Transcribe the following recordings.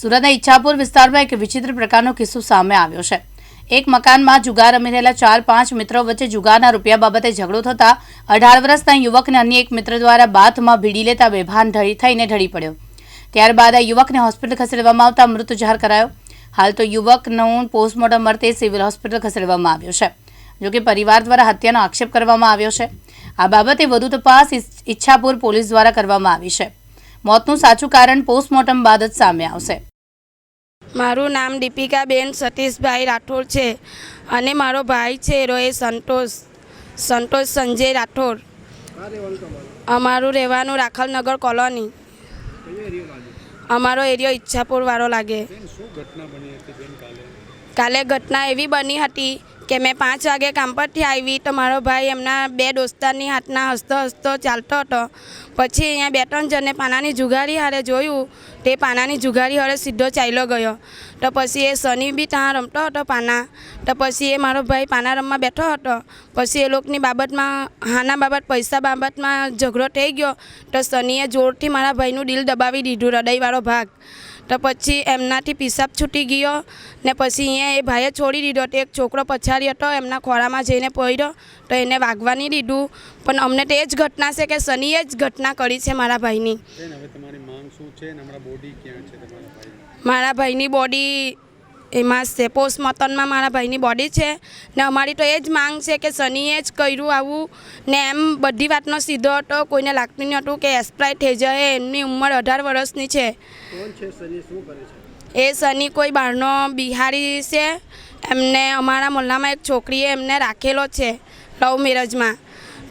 સુરતના ઈચ્છાપુર વિસ્તારમાં એક વિચિત્ર પ્રકારનો કિસ્સો સામે આવ્યો છે. એક મકાનમાં જુગાર રમી રહેલા ચાર પાંચ મિત્રો વચ્ચે જુગારના રૂપિયા બાબતે ઝઘડો થતા અઢાર વર્ષના યુવકને અન્ય એક મિત્ર દ્વારા બાથમાં ભીડી લેતા બેભાન ઢળી થઈને ઢળી પડ્યો. ત્યારબાદ આ યુવકને હોસ્પિટલ ખસેડવામાં આવતા મૃત જાહેર કરાયો. હાલ તો યુવકનું પોસ્ટમોર્ટમ અર્થે સિવિલ હોસ્પિટલ ખસેડવામાં આવ્યો છે. જોકે પરિવાર દ્વારા હત્યાનો આક્ષેપ કરવામાં આવ્યો છે. આ બાબતે વધુ તપાસ ઈચ્છાપુર પોલીસ દ્વારા કરવામાં આવી છે. મોતનું સાચું કારણ પોસ્ટમોર્ટમ બાદ જ સામે આવશે. મારું નામ દીપિકાબેન સતીશભાઈ રાઠોડ છે અને મારો ભાઈ છે રોય સંતોષ સંતોષ સંજય રાઠોડ. અમારું રહેવાનું રાખલનગર કોલોની. અમારો એરિયો ઈચ્છાપુર વાળો લાગે. કાલે ઘટના એવી બની હતી કે મેં પાંચ વાગે કામ પરથી આવી, તો મારો ભાઈ એમના બે દોસ્તારની હાથના હસતો હસતો ચાલતો હતો. પછી અહીંયા બે ત્રણ જણને પાનાની જુગારી હારે જોયું, તે પાનાની જુગારી હારે સીધો ચાલ્યો ગયો. તો પછી એ શનિ બી ત્યાં રમતો હતો પાના. તો પછી એ મારો ભાઈ પાના રમવા બેઠો હતો. પછી એ લોકોની બાબતમાં, હાના બાબત, પૈસા બાબતમાં ઝઘડો થઈ ગયો, તો શનિએ જોરથી મારા ભાઈનું દિલ દબાવી દીધું, હૃદયવાળો ભાગ. તો પછી એમનાથી પિશાબ છૂટી ગયો ને પછી અહીંયા એ ભાઈએ છોડી દીધો. તો એક છોકરો પછાડી હતો એમના ખોળામાં જઈને પડ્યો તો એને વાગવા નહીં દીધું પણ અમને તો એ જ ઘટના છે કે શનિએ જ ઘટના કરી છે મારા ભાઈની. મારા ભાઈની બોડી એમાં છે પોસ્ટમોર્ટમમાં મારા ભાઈની બોડી છે ને અમારી તો એ જ માંગ છે કે સનીએ જ કર્યું આવું. ને એમ બધી વાતનો સીધો હતો કોઈને લાગતું નહીં હતું કે એસ્પ્રાઇટ થઈ જાય એમની ઉંમર અઢાર વર્ષની છે. એ સની કોઈ બહારનો બિહારી છે એમને અમારા મહોલ્લામાં એક છોકરીએ એમને રાખેલો છે લવ મેરેજમાં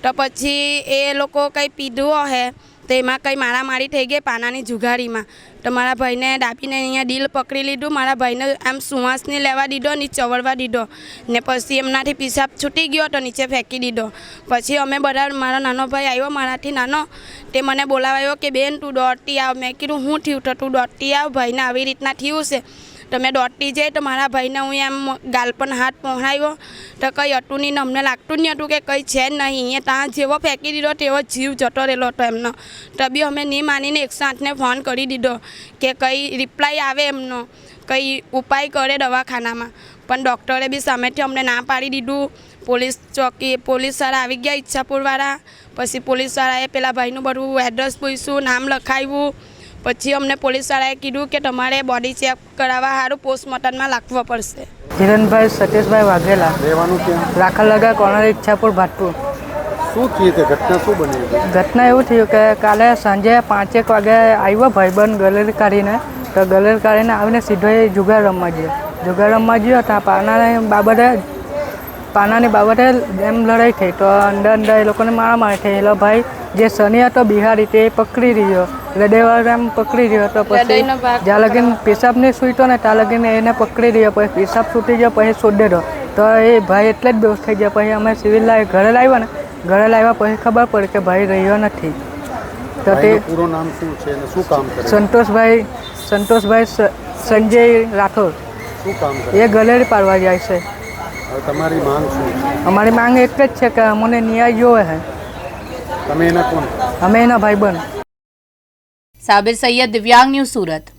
તો પછી એ લોકો કંઈ પીધું હે તો એમાં કંઈ મારામારી થઈ ગઈ પાનાની જુગારીમાં. તો મારા ભાઈને ડાબીને અહીંયા ડીલ પકડી લીધું. મારા ભાઈને આમ સુવાસની લેવા દીધો ને ચવડવા દીધો. ને પછી એમનાથી પિશાબ છૂટી ગયો તો નીચે ફેંકી દીધો. પછી અમે બધા મારો નાનો ભાઈ આવ્યો, મારાથી નાનો. તે મને બોલાવાયો કે, બેન, તું દોડતી આવ. મેં કીધું, હું થયું તો તું દોડતી આવ, ભાઈને આવી રીતના થયું છે. તો મેં દોડતી જઈ તો મારા ભાઈને હું એમ ગાલ પણ હાથ પહોંચાડ્યો તો કંઈ હતું નહીં અમને લાગતું નહીં હતું કે કંઈ છે જ નહીં. અહીંયા ત્યાં જેવો ફેંકી દીધો તેવો જીવ જતો રહેલો હતો એમનો. તો બી અમે નહીં માનીને એકસો આઠને ફોન કરી દીધો કે કંઈ રિપ્લાય આવે એમનો. કંઈ ઉપાય કરે દવાખાનામાં. પણ ડૉક્ટરે બી સામેથી અમને ના પાડી દીધું. પોલીસ ચોકી, પોલીસવાળા આવી ગયા ઈચ્છાપુરવાળા. પછી પોલીસવાળાએ પેલા ભાઈનું બધું એડ્રેસ પૂછ્યું, નામ લખાવ્યું. પછી અમને પોલીસવાળાએ કીધું કે તમારે બોડી ચેક કરાવવા સારું પોસ્ટમોર્ટમમાં લાખવો પડશે. હિરણભાઈ સતીશભાઈ વાઘેલા. રહેવાનું ક્યાં? રાખલ લગા કોર્નર ઈચ્છાપુર ભાટપુર. શું થયું તે ઘટના? શું બની ઘટના એવું થયું કે કાલે સાંજે પાંચેક વાગે આવ્યો ભાઈબંધ ગલેરી કાઢીને તો ગલેરી કાઢીને આવીને સીધો એ જુગાર રમવા ગયો. જુગાર રમવા ગયો ત્યાં પાનાની બાબતે પાનાની બાબતે એમ લડાઈ થઈ તો અંદર અંદર એ લોકોને મારામારી થઈ. એટલે ભાઈ જે શનિ હતો બિહારી તે પકડી રહ્યો. હૃદયવાર એમ પકડી રહ્યો તો પછી જ્યાં લગીન પેશાબ નહીં સૂઈતો ને ત્યાં લગીને એને પકડી રહ્યો પછી પેશાબ છૂટી ગયો પછી છોડી તો એ ભાઈ એટલે જ બેહોશ થઈ ગયા. પછી અમે સિવિલ લાવી ઘરે લાવ્યા ને ઘરે લાવ્યા પછી ખબર પડી કે ભાઈ રહ્યો નથી. તો તે પૂરું નામ શું છે અને શું કામ કરે? સંતોષભાઈ સંતોષભાઈ સંજય રાઠોડ. શું કામ કરે? એ ગલેરી પાડવા જાય છે. તમારી માંગ શું અમારી માંગ એક જ છે કે અમને ન્યાય જોવે છે તમે એના કોણ? અમે સાબિર સૈયદ દિવ્યાંગ ન્યૂઝ સુરત.